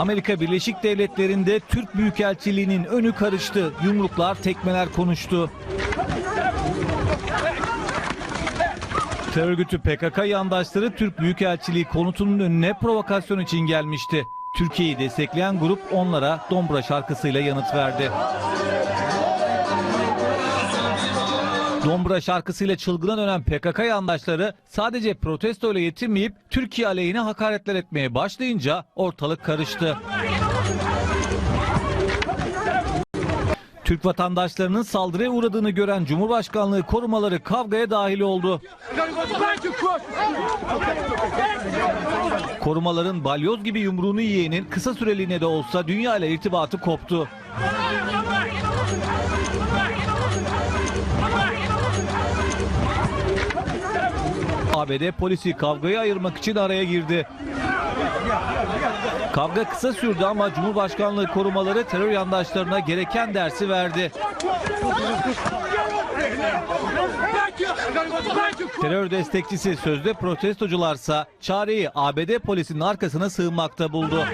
Amerika Birleşik Devletleri'nde Türk Büyükelçiliği'nin önü karıştı. Yumruklar, tekmeler konuştu. Terör örgütü PKK yandaşları Türk Büyükelçiliği konutunun önüne provokasyon için gelmişti. Türkiye'yi destekleyen grup onlara Dombra şarkısıyla yanıt verdi. Dombra şarkısıyla çılgına dönen PKK yandaşları sadece protesto ile yetinmeyip Türkiye aleyhine hakaretler etmeye başlayınca ortalık karıştı. Türk vatandaşlarının saldırıya uğradığını gören Cumhurbaşkanlığı korumaları kavgaya dahil oldu. Korumaların balyoz gibi yumruğunu yiyenin kısa süreliğine de olsa dünya ile irtibatı koptu. ABD polisi kavgayı ayırmak için araya girdi. Kavga kısa sürdü ama Cumhurbaşkanlığı korumaları terör yandaşlarına gereken dersi verdi. Terör destekçisi sözde protestocularsa çareyi ABD polisinin arkasına sığınmakta buldu.